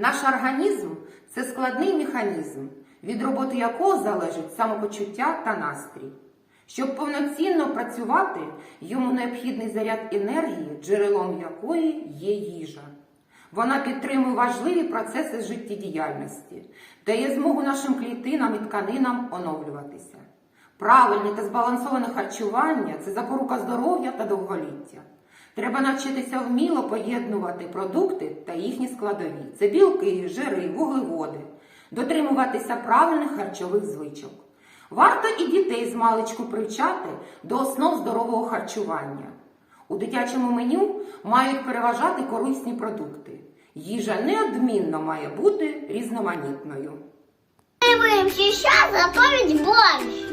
Наш організм це складний механізм, від роботи якого залежить самопочуття та настрій. Щоб повноцінно працювати, йому необхідний заряд енергії, джерелом якої є їжа. Вона підтримує важливі процеси життєдіяльності, дає змогу нашим клітинам і тканинам оновлюватися. Правильне та збалансоване харчування це запорука здоров'я та довголіття. Треба навчитися вміло поєднувати продукти та їхні складові. Це білки, жири, вуглеводи, дотримуватися правильних харчових звичок. Варто і дітей з маличку привчати до основ здорового харчування. У дитячому меню мають переважати корисні продукти. Їжа неодмінно має бути різноманітною. Будем сейчас готовить борщ.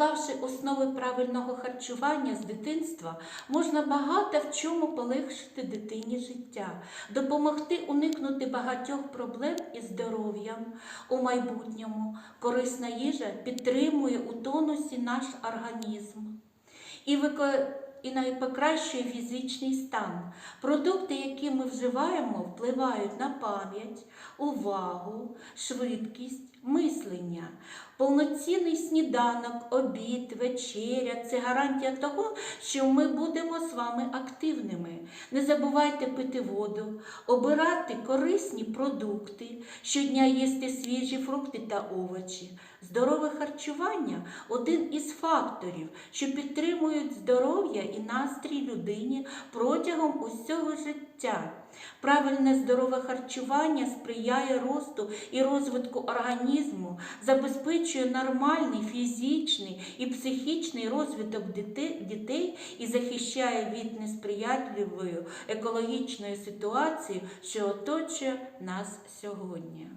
Заклавши основи правильного харчування з дитинства, можна багато в чому полегшити дитині життя, допомогти уникнути багатьох проблем із здоров'ям у майбутньому. Корисна їжа підтримує у тонусі наш організм і і навіть фізичний стан. Продукти, які ми вживаємо, впливають на пам'ять, увагу, швидкість, мислення. Повноцінний сніданок, обід, вечеря це гарантія того, що ми будемо з вами активними. Не забувайте пити воду, обирати корисні продукти, щодня їсти свіжі фрукти та овочі. Здорове харчування один із факторів, що підтримують здоров'я і настрій людині протягом усього життя. Правильне здорове харчування сприяє росту і розвитку організму, забезпечує нормальний фізичний і психічний розвиток дітей і захищає від несприятливої екологічної ситуації, що оточує нас сьогодні.